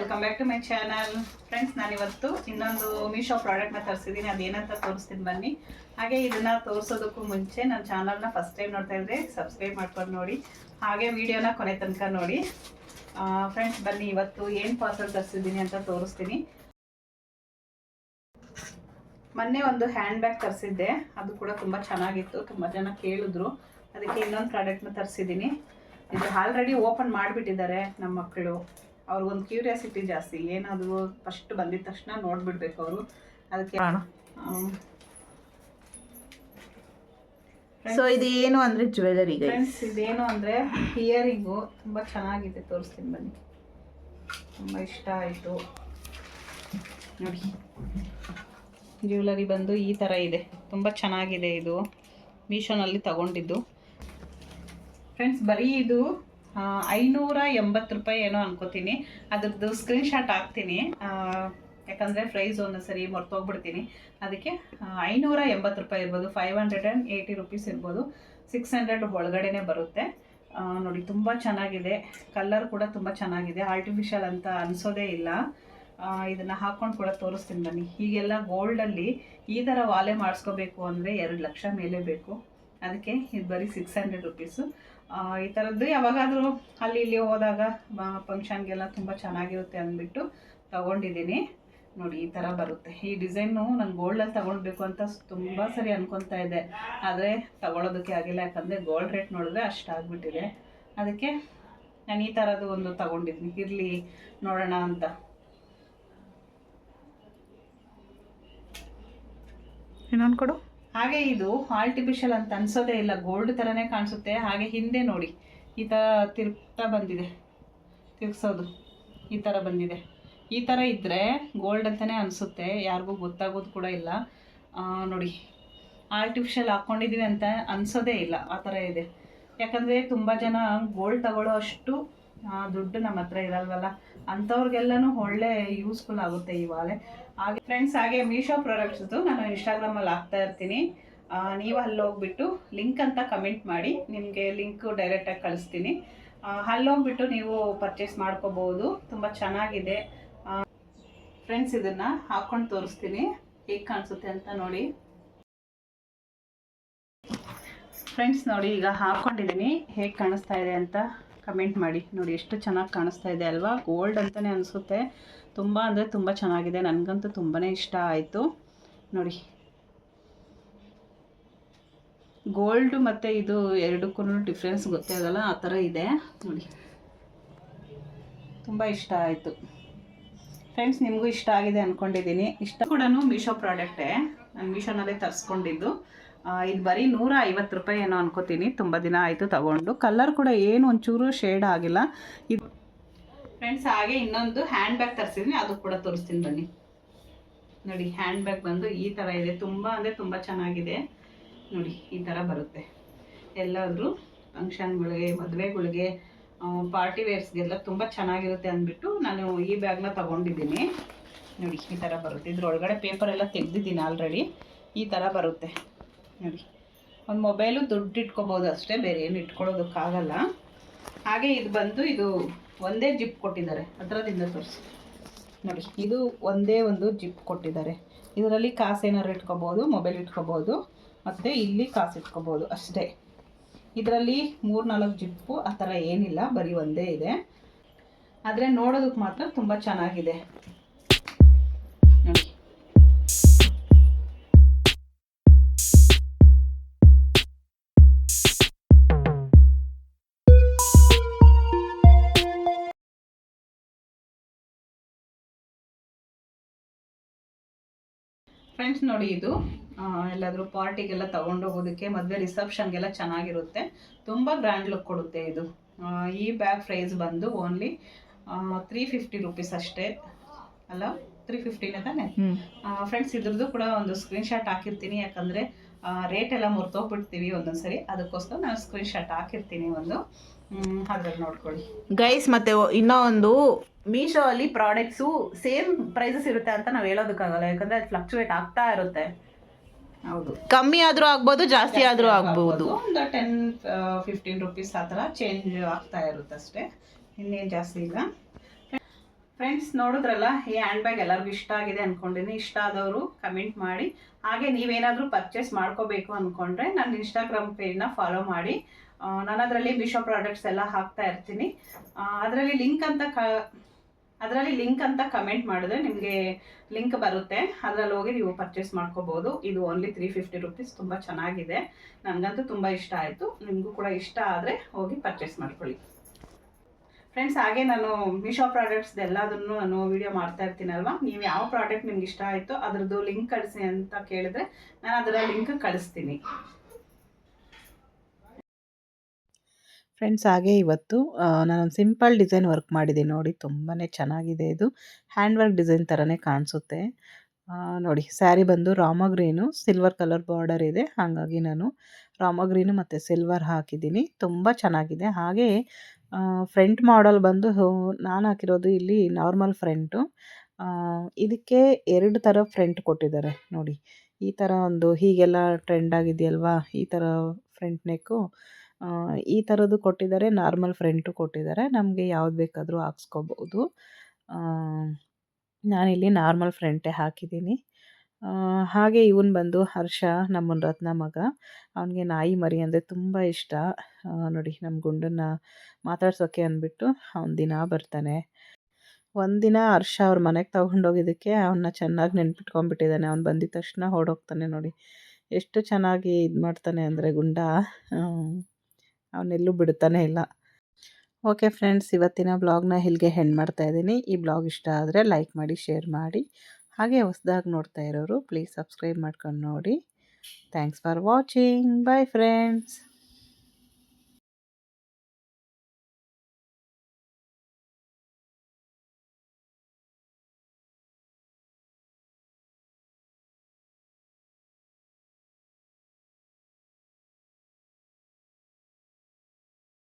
Welcome back to my channel friends ನಾನಿವತ್ತು ಇನ್ನೊಂದು ಮೀಶೋ ಪ್ರಾಡಕ್ಟ್ನ ತರಿಸಿದ್ದೀನಿ ಅದೇನಂತ ತೋರಿಸ್ತೀನಿ ಬನ್ನಿ. ಹಾಗೆ ಇದನ್ನ ತೋರಿಸೋದಕ್ಕೂ ಮುಂಚೆ ನನ್ನ ಚಾನಲ್ನ ಫಸ್ಟ್ ಟೈಮ್ ನೋಡ್ತಾ ಇದ್ರೆ ಸಬ್ಸ್ಕ್ರೈಬ್ ಮಾಡ್ಕೊಂಡು ನೋಡಿ. ಹಾಗೆ ವಿಡಿಯೋನ ಕೊನೆ ತನಕ ನೋಡಿ. ಫ್ರೆಂಡ್ಸ್ ಬನ್ನಿ, ಇವತ್ತು ಏನು ಪಾರ್ಸಲ್ ತರಿಸಿದ್ದೀನಿ ಅಂತ ತೋರಿಸ್ತೀನಿ. ಮೊನ್ನೆ ಒಂದು ಹ್ಯಾಂಡ್ ಬ್ಯಾಗ್ ತರಿಸಿದ್ದೆ. ಅದು ಕೂಡ ತುಂಬ ಚೆನ್ನಾಗಿತ್ತು. ತುಂಬ ಜನ ಕೇಳಿದ್ರು. ಅದಕ್ಕೆ ಇನ್ನೊಂದು ಪ್ರಾಡಕ್ಟ್ನ ತರಿಸಿದ್ದೀನಿ ಇದು ಆಲ್ರೆಡಿ ಓಪನ್ ಮಾಡಿಬಿಟ್ಟಿದ್ದಾರೆ ನಮ್ಮ ಮಕ್ಕಳು ಅವ್ರಿಗೊಂದು ಕ್ಯೂರಿಯಾಸಿಟಿ ಜಾಸ್ತಿ ಏನದು ಫಸ್ಟ್ ಬಂದಿದ ತಕ್ಷಣ ನೋಡ್ಬಿಡ್ಬೇಕು ಅವರು. ಅದಕ್ಕೆ ಸೊ ಇದು ಏನು ಅಂದ್ರೆ ಜ್ಯುವೆಲರಿ ಫ್ರೆಂಡ್ಸ್ ಇದೇನು ಅಂದರೆ ಇಯರಿಂಗ್ ತುಂಬ ಚೆನ್ನಾಗಿದೆ ತೋರಿಸ್ತೀನಿ ಬನ್ನಿ. ತುಂಬ ಇಷ್ಟ ಆಯಿತು. ನೋಡಿ. ಜ್ಯುವೆಲರಿ ಬಂದು ಈ ಥರ ಇದೆ. ತುಂಬ ಚೆನ್ನಾಗಿದೆ ಇದು. ಮೀಶೋನಲ್ಲಿ ತಗೊಂಡಿದ್ದು. ಫ್ರೆಂಡ್ಸ್ ಬರೀ ಇದು ಐನೂರ ಎಂಬತ್ತು ರೂಪಾಯಿ ಏನೋ ಅನ್ಕೋತೀನಿ. ಅದ್ರದ್ದು ಸ್ಕ್ರೀನ್ಶಾಟ್ ಹಾಕ್ತೀನಿ. ಯಾಕಂದರೆ ಪ್ರೈಸ್ ಒಂದು ಸರಿ ಮರ್ತೋಗ್ಬಿಡ್ತೀನಿ ಅದಕ್ಕೆ ಐನೂರ ಎಂಬತ್ತು ರೂಪಾಯಿ ಇರ್ಬೋದು five hundred and eighty rupees ಇರ್ಬೋದು ಸಿಕ್ಸ್ ಹಂಡ್ರೆಡ್ ಒಳಗಡೆನೇ ಬರುತ್ತೆ. ನೋಡಿ, ತುಂಬ ಚೆನ್ನಾಗಿದೆ. ಕಲ್ಲರ್ ಕೂಡ ತುಂಬ ಚೆನ್ನಾಗಿದೆ. ಆರ್ಟಿಫಿಷಿಯಲ್ ಅಂತ ಅನಿಸೋದೇ ಇಲ್ಲ. ಇದನ್ನು ಹಾಕ್ಕೊಂಡು ಕೂಡ ತೋರಿಸ್ತೀನಿ ಬನ್ನಿ. ಹೀಗೆಲ್ಲ ಗೋಲ್ಡಲ್ಲಿ ಈ ಥರ ವಾಲೆ ಮಾಡಿಸ್ಕೋಬೇಕು ಅಂದರೆ ಎರಡು ಲಕ್ಷ ಮೇಲೆ ಬೇಕು. ಅದಕ್ಕೆ ಇದು ಬರೀ ಸಿಕ್ಸ್ ಹಂಡ್ರೆಡ್ ರುಪೀಸು ಈ ಥರದ್ದು ಯಾವಾಗಾದರೂ ಅಲ್ಲಿ ಇಲ್ಲಿ ಹೋದಾಗ ಫಂಕ್ಷನ್ಗೆಲ್ಲ ತುಂಬ ಚೆನ್ನಾಗಿರುತ್ತೆ ಅಂದ್ಬಿಟ್ಟು ತಗೊಂಡಿದ್ದೀನಿ. ನೋಡಿ, ಈ ಥರ ಬರುತ್ತೆ. ಈ ಡಿಸೈನು ನಾನು ಗೋಲ್ಡಲ್ಲಿ ತಗೊಳ್ಬೇಕು ಅಂತ ತುಂಬ ಸರಿ ಅನ್ಕೊತಾ ಇದ್ದೆ. ಆದರೆ ತಗೊಳ್ಳೋದಕ್ಕೆ ಆಗಿಲ್ಲ, ಯಾಕಂದರೆ ಗೋಲ್ಡ್ ರೇಟ್ ನೋಡಿದ್ರೆ ಅಷ್ಟಾಗ್ಬಿಟ್ಟಿದೆ ಅದಕ್ಕೆ ನಾನು ಈ ಥರದ್ದು ಒಂದು ತಗೊಂಡಿದ್ದೀನಿ. ಇರಲಿ, ನೋಡೋಣ ಅಂತ. ಇನ್ನೊಂದು ಕೊಡು. ಹಾಗೆ ಇದು ಆರ್ಟಿಫಿಷಿಯಲ್ ಅಂತ ಅನ್ಸೋದೇ ಇಲ್ಲ ಗೋಲ್ಡ್ ಥರನೇ ಕಾಣಿಸುತ್ತೆ. ಹಾಗೆ ಹಿಂದೆ ನೋಡಿ, ಈ ಥರ ತಿರುಗ್ತಾ ಬಂದಿದೆ. ತಿರ್ಗ್ಸೋದು, ಈ ಥರ ಬಂದಿದೆ. ಈ ಥರ ಇದ್ದರೆ ಗೋಲ್ಡ್ ಅಂತಲೇ ಅನಿಸುತ್ತೆ, ಯಾರಿಗೂ ಗೊತ್ತಾಗೋದು ಕೂಡ ಇಲ್ಲ. ನೋಡಿ ಆರ್ಟಿಫಿಷಿಯಲ್ ಹಾಕ್ಕೊಂಡಿದ್ದೀವಿ ಅಂತ ಅನ್ಸೋದೇ ಇಲ್ಲ, ಆ ಥರ ಇದೆ. ಯಾಕಂದರೆ ತುಂಬ ಜನ ಗೋಲ್ಡ್ ತಗೊಳ್ಳೋ ಅಷ್ಟು ದುಡ್ಡು ನಮ್ಮ ಹತ್ರ ಇರಲ್ವಲ್ಲ? ಅಂಥವ್ರಿಗೆಲ್ಲನೂ ಒಳ್ಳೆ ಯೂಸ್ಫುಲ್ ಆಗುತ್ತೆ ಈ ವಾಲೆ ಹಾಗೆ ಫ್ರೆಂಡ್ಸ್ ಹಾಗೆ ಮೀಶೋ ಪ್ರಾಡಕ್ಟ್ಸ್ದು ನಾನು ಇನ್ಸ್ಟಾಗ್ರಾಮಲ್ಲಿ ಹಾಕ್ತಾ ಇರ್ತೀನಿ. ನೀವು ಅಲ್ಲಿ ಹೋಗ್ಬಿಟ್ಟು ಲಿಂಕ್ ಅಂತ ಕಮೆಂಟ್ ಮಾಡಿ ನಿಮಗೆ ಲಿಂಕು ಡೈರೆಕ್ಟಾಗಿ ಕಳಿಸ್ತೀನಿ. ಆ, ಅಲ್ಲಿ ಹೋಗ್ಬಿಟ್ಟು ನೀವು ಪರ್ಚೇಸ್ ಮಾಡ್ಕೋಬೋದು. ತುಂಬ ಚೆನ್ನಾಗಿದೆ. ಫ್ರೆಂಡ್ಸ್ ಇದನ್ನು ಹಾಕ್ಕೊಂಡು ತೋರಿಸ್ತೀನಿ. ಹೇಗೆ ಕಾಣಿಸುತ್ತೆ ಅಂತ ನೋಡಿ. ಫ್ರೆಂಡ್ಸ್ ನೋಡಿ ಈಗ ಹಾಕ್ಕೊಂಡಿದ್ದೀನಿ ಹೇಗೆ ಕಾಣಿಸ್ತಾ ಇದೆ ಅಂತ. ಕಮೆಂಟ್ ಮಾಡಿ. ನೋಡಿ, ಎಷ್ಟು ಚೆನ್ನಾಗಿ ಕಾಣಿಸ್ತಾ ಇದೆ ಅಲ್ವಾ? ಗೋಲ್ಡ್ ಅಂತಲೇ ಅನಿಸುತ್ತೆ. ತುಂಬ ಅಂದರೆ ತುಂಬ ಚೆನ್ನಾಗಿದೆ. ನನಗಂತೂ ತುಂಬಾ ಇಷ್ಟ ಆಯಿತು. ನೋಡಿ. ಗೋಲ್ಡ್ ಮತ್ತು ಇದು ಎರಡಕ್ಕೂ ಡಿಫ್ರೆನ್ಸ್ ಗೊತ್ತೇ ಆಗಲ್ಲ. ಆ ಥರ ಇದೆ. ನೋಡಿ. ತುಂಬ ಇಷ್ಟ ಆಯಿತು. ಫ್ರೆಂಡ್ಸ್ ನಿಮಗೂ ಇಷ್ಟ ಆಗಿದೆ ಅಂದ್ಕೊಂಡಿದ್ದೀನಿ ಇಷ್ಟ ಕೂಡ ಮೀಶೋ ಪ್ರಾಡಕ್ಟೇ ನಾನು ಮೀಶೋನಲ್ಲೇ ತರಿಸ್ಕೊಂಡಿದ್ದು. ಇದು ಬರೀ ನೂರ ಐವತ್ತು ರೂಪಾಯಿ ಏನೋ ಅನ್ಕೋತೀನಿ. ತುಂಬ ದಿನ ಆಯಿತು ತಗೊಂಡು. ಕಲ್ಲರ್ ಕೂಡ ಏನು ಒಂಚೂರು ಶೇಡ್ ಆಗಿಲ್ಲ. ಇದು ಫ್ರೆಂಡ್ಸ್ ಹಾಗೆ ಇನ್ನೊಂದು ಹ್ಯಾಂಡ್ ಬ್ಯಾಗ್ ತರಿಸಿದ್ದೀನಿ ಅದು ಕೂಡ ತೋರಿಸ್ತೀನಿ ಬನ್ನಿ. ನೋಡಿ ಹ್ಯಾಂಡ್ ಬ್ಯಾಗ್ ಬಂದು ಈ ಥರ ಇದೆ. ತುಂಬ ಅಂದರೆ ತುಂಬ ಚೆನ್ನಾಗಿದೆ. ನೋಡಿ, ಈ ಥರ ಬರುತ್ತೆ. ಎಲ್ಲಾದರೂ ಫಂಕ್ಷನ್ಗಳಿಗೆ ಮದುವೆಗಳಿಗೆ ಪಾರ್ಟಿ ವೇರ್ಸ್ಗೆಲ್ಲ ತುಂಬ ಚೆನ್ನಾಗಿರುತ್ತೆ ಅಂದ್ಬಿಟ್ಟು ನಾನು ಈ ಬ್ಯಾಗ್ನ ತಗೊಂಡಿದ್ದೀನಿ. ನೋಡಿ, ಈ ಥರ ಬರುತ್ತೆ. ಇದ್ರೊಳಗಡೆ ಪೇಪರ್ ತೆಗೆದಿದ್ದೀನಿ ತೆಗ್ದಿದ್ದೀನಿ ಆಲ್ರೆಡಿ ಈ ಥರ ಬರುತ್ತೆ. ನೋಡಿ. ಒಂದು ಮೊಬೈಲು ದುಡ್ಡು ಇಟ್ಕೋಬೋದು ಅಷ್ಟೇ, ಬೇರೆ ಏನು ಇಟ್ಕೊಳ್ಳೋದಕ್ಕಾಗಲ್ಲ. ಹಾಗೆ ಇದು ಬಂದು ಇದು ಒಂದೇ ಜಿಪ್ ಕೊಟ್ಟಿದ್ದಾರೆ ಹತ್ರದಿಂದ ತೋರಿಸಿ. ನೋಡಿ, ಇದು ಒಂದೇ ಒಂದು ಜಿಪ್ ಕೊಟ್ಟಿದ್ದಾರೆ. ಇದರಲ್ಲಿ ಕಾಸು ಏನಾದ್ರು ಇಟ್ಕೋಬೋದು ಮೊಬೈಲ್ ಇಟ್ಕೋಬೋದು, ಮತ್ತು ಇಲ್ಲಿ ಕಾಸು ಇಟ್ಕೋಬೋದು ಅಷ್ಟೇ. ಇದರಲ್ಲಿ ಮೂರು ನಾಲ್ಕು ಜಿಪ್ಪು, ಆ ಥರ ಏನಿಲ್ಲ, ಬರೀ ಒಂದೇ ಇದೆ. ಆದರೆ ನೋಡೋದಕ್ಕೆ ಮಾತ್ರ ತುಂಬ ಚೆನ್ನಾಗಿದೆ. ಫ್ರೆಂಡ್ಸ್ ನೋಡಿ ಇದು ಎಲ್ಲಾದರೂ ಪಾರ್ಟಿಗೆಲ್ಲ ತೊಗೊಂಡೋಗೋದಕ್ಕೆ ಮದುವೆ ರಿಸೆಪ್ಷನ್ಗೆಲ್ಲ ಚೆನ್ನಾಗಿರುತ್ತೆ. ತುಂಬ ಗ್ರ್ಯಾಂಡ್ ಲುಕ್ ಕೊಡುತ್ತೆ ಇದು. ಈ ಬ್ಯಾಗ್ ಪ್ರೈಸ್ ಬಂದು ಓನ್ಲಿ ತ್ರೀ ಫಿಫ್ಟಿ ರುಪೀಸ್ ಅಷ್ಟೇ. ಅಲ್ಲ ತ್ರೀ ಫಿಫ್ಟಿನೇ ತಾನೆ? ಫ್ರೆಂಡ್ಸ್ ಇದ್ರದ್ದು ಕೂಡ ಒಂದು ಸ್ಕ್ರೀನ್ಶಾಟ್ ಹಾಕಿರ್ತೀನಿ. ಯಾಕಂದರೆ ರೇಟ್ ಎಲ್ಲ ಮುರ್ತೋಗ್ಬಿಡ್ತೀವಿ ಒಂದೊಂದ್ಸರಿ. ಅದಕ್ಕೋಸ್ಕರ ನಾನು ಸ್ಕ್ರೀನ್ಶಾಟ್ ಹಾಕಿರ್ತೀನಿ ಒಂದು. ನೋಡ್ಕೊಳ್ಳಿ. ಗೈಸ್ ಮತ್ತೆ ಇನ್ನೂ ಒಂದು ಮೀಶೋ ಅಲ್ಲಿ ಪ್ರಾಡಕ್ಟ್ಸು ಸೇಮ್ ಪ್ರೈಸಸ್ ಇರುತ್ತೆ ಅಂತ ನಾವು ಹೇಳೋದಕ್ಕಾಗಲ್ಲ. ಯಾಕಂದ್ರೆ ಅದು ಫ್ಲಕ್ಚುಯೇಟ್ ಆಗ್ತಾ ಇರುತ್ತೆ. ಹೌದು. ಕಮ್ಮಿ ಆದರೂ ಆಗ್ಬೋದು ಜಾಸ್ತಿ ಆದರೂ ಆಗ್ಬೋದು. ಒಂದು ಟೆನ್ ಫಿಫ್ಟೀನ್ ರುಪೀಸ್ ಆ ಥರ ಚೇಂಜ್ ಆಗ್ತಾ ಇರುತ್ತೆ ಅಷ್ಟೇ ಇನ್ನೇನು ಜಾಸ್ತಿ ಇಲ್ಲ. ಫ್ರೆಂಡ್ಸ್ ನೋಡಿದ್ರಲ್ಲ, ಈ ಹ್ಯಾಂಡ್ ಬ್ಯಾಗ್ ಎಲ್ಲರಿಗೂ ಇಷ್ಟ ಆಗಿದೆ ಅಂದ್ಕೊಂಡಿನಿ ಇಷ್ಟ ಆದವರು ಕಮೆಂಟ್ ಮಾಡಿ. ಹಾಗೆ ನೀವೇನಾದರೂ ಪರ್ಚೇಸ್ ಮಾಡ್ಕೋಬೇಕು ಅಂದ್ಕೊಂಡ್ರೆ ನನ್ನ ಇನ್ಸ್ಟಾಗ್ರಾಮ್ ಪೇಜ್ನ ಫಾಲೋ ಮಾಡಿ. ನಾನು ಅದರಲ್ಲಿ ಮಿಶೋ ಪ್ರಾಡಕ್ಟ್ಸ್ ಎಲ್ಲ ಹಾಕ್ತಾ ಇರ್ತೀನಿ. ಅದರಲ್ಲಿ ಲಿಂಕ್ ಅಂತ ಕ, ಅದರಲ್ಲಿ ಲಿಂಕ್ ಅಂತ ಕಮೆಂಟ್ ಮಾಡಿದ್ರೆ ನಿಮಗೆ ಲಿಂಕ್ ಬರುತ್ತೆ. ಅದರಲ್ಲಿ ಹೋಗಿ ನೀವು ಪರ್ಚೇಸ್ ಮಾಡ್ಕೋಬೋದು. ಇದು ಓನ್ಲಿ ತ್ರೀ ಫಿಫ್ಟಿ ರುಪೀಸ್ ತುಂಬ ಚೆನ್ನಾಗಿದೆ. ನನಗಂತೂ ತುಂಬ ಇಷ್ಟ ಆಯಿತು. ನಿಮಗೂ ಕೂಡ ಇಷ್ಟ ಆದರೆ ಹೋಗಿ ಪರ್ಚೇಸ್ ಮಾಡ್ಕೊಳ್ಳಿ. ಫ್ರೆಂಡ್ಸ್ ಹಾಗೆ ನಾನು ಮೀಶೋ ಪ್ರಾಡಕ್ಟ್ಸ್ ಎಲ್ಲದನ್ನು ನಾನು ವಿಡಿಯೋ ಮಾಡ್ತಾ ಇರ್ತೀನಲ್ವಾ? ನೀವು ಯಾವ ಪ್ರಾಡಕ್ಟ್ ನಿಮ್ಗೆ ಇಷ್ಟ ಆಯಿತು ಅದ್ರದ್ದು ಲಿಂಕ್ ಕಳಿಸಿ ಅಂತ ಕೇಳಿದ್ರೆ ನಾನು ಅದರ ಲಿಂಕ್ ಕಳಿಸ್ತೀನಿ. ಫ್ರೆಂಡ್ಸ್ ಹಾಗೆ ಇವತ್ತು ನಾನೊಂದು ಸಿಂಪಲ್ ಡಿಸೈನ್ ವರ್ಕ್ ಮಾಡಿದ್ದೀನಿ ನೋಡಿ ತುಂಬಾ ಚೆನ್ನಾಗಿದೆ ಇದು. ಹ್ಯಾಂಡ್ ವರ್ಕ್ ಡಿಸೈನ್ ಥರನೇ ಕಾಣಿಸುತ್ತೆ ನೋಡಿ ಸ್ಯಾರಿ ಬಂದು ರಾಮ ಗ್ರೀನು ಸಿಲ್ವರ್ ಕಲರ್ ಬಾರ್ಡರ್ ಇದೆ. ಹಾಗಾಗಿ ನಾನು ರಾಮ ಗ್ರೀನು ಮತ್ತು ಸಿಲ್ವರ್ ಹಾಕಿದ್ದೀನಿ. ತುಂಬ ಚೆನ್ನಾಗಿದೆ. ಹಾಗೆ ಫ್ರಂಟ್ ಮಾಡಲ್ ಬಂದು ನಾನು ಹಾಕಿರೋದು ಇಲ್ಲಿ ನಾರ್ಮಲ್ ಫ್ರಂಟು ಇದಕ್ಕೆ ಎರಡು ಥರ ಫ್ರಂಟ್ ಕೊಟ್ಟಿದ್ದಾರೆ, ನೋಡಿ. ಈ ಥರ ಒಂದು ಹೀಗೆಲ್ಲ ಟ್ರೆಂಡ್ ಆಗಿದೆಯಲ್ವಾ? ಈ ಥರ ಫ್ರಂಟ್ ನೆಕ್ಕು ಈ ಥರದ್ದು ಕೊಟ್ಟಿದ್ದಾರೆ ನಾರ್ಮಲ್ ಫ್ರಂಟು ಕೊಟ್ಟಿದ್ದಾರೆ. ನಮಗೆ ಯಾವ್ದು ಬೇಕಾದರೂ ಹಾಕ್ಸ್ಕೋಬೋದು. ನಾನಿಲ್ಲಿ ನಾರ್ಮಲ್ ಫ್ರಂಟೇ ಹಾಕಿದ್ದೀನಿ. ಹಾಗೆ ಇವನು ಬಂದು ಹರ್ಷ ನಮ್ಮನ ರತ್ನ ಮಗ. ಅವನಿಗೆ ನಾಯಿ ಮರಿ ಅಂದರೆ ತುಂಬ ಇಷ್ಟ. ನೋಡಿ ನಮ್ಮ ಗುಂಡನ್ನ ಮಾತಾಡ್ಸೋಕ್ಕೆ ಅಂದ್ಬಿಟ್ಟು ಅವನ ದಿನ ಬರ್ತಾನೆ. ಒಂದಿನ ಹರ್ಷ ಅವ್ರ ಮನೆಗೆ ತಗೊಂಡೋಗಿದ್ದಕ್ಕೆ ಅವನ್ನ ಚೆನ್ನಾಗಿ ನೆನ್ಪಿಟ್ಕೊಂಡ್ಬಿಟ್ಟಿದ್ದಾನೆ ಅವ್ನು ಬಂದಿದ ತಕ್ಷಣ ಓಡೋಗ್ತಾನೆ ನೋಡಿ. ಎಷ್ಟು ಚೆನ್ನಾಗಿ ಇದು ಮಾಡ್ತಾನೆ ಅಂದರೆ ಗುಂಡ. ಅವನೆಲ್ಲೂ ಬಿಡ್ತಾನೆ ಇಲ್ಲ. ಓಕೆ ಫ್ರೆಂಡ್ಸ್, ಇವತ್ತಿನ ಬ್ಲಾಗ್ನ ಇಲ್ಲಿಗೆ ಹೆಣ್ಣು ಮಾಡ್ತಾ ಇದ್ದೀನಿ. ಈ ಬ್ಲಾಗ್ ಇಷ್ಟ ಆದರೆ ಲೈಕ್ ಮಾಡಿ, ಶೇರ್ ಮಾಡಿ. ಹಾಗೆ ಹೊಸ್ದಾಗಿ ನೋಡ್ತಾ ಇರೋರು ಪ್ಲೀಸ್ ಸಬ್ಸ್ಕ್ರೈಬ್ ಮಾಡ್ಕೊಂಡು ನೋಡಿ. Thanks for watching bye friends